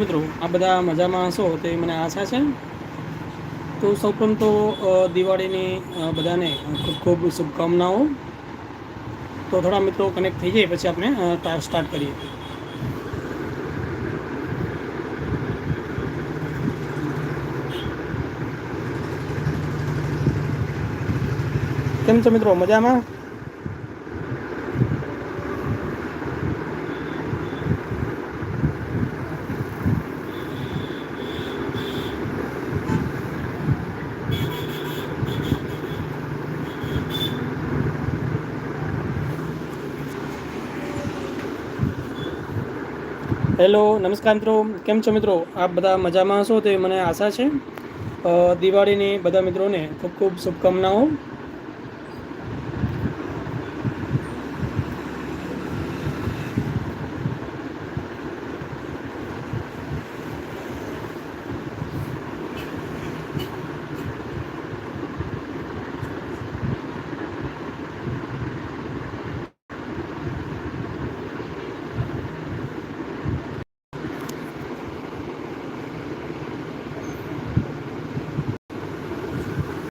મિત્રો, આ બધા મજામાં હશો? તે મને આશા છે. તો સૌપ્રથમ તો દિવાળીની બધાને ખૂબ ખૂબ શુભકામનાઓ. તો થોડા મિત્રો કનેક્ટ થઈ જાય પછી આપણે સ્ટાર્ટ કરીએ. કેમ છો મિત્રો? મજામાં? હેલો, નમસ્કાર મિત્રો. કેમ છો મિત્રો? આપ બધા મજામાં હશો તે મને આશા છે. દિવાળીની બધા મિત્રોને ખૂબ ખૂબ શુભકામનાઓ.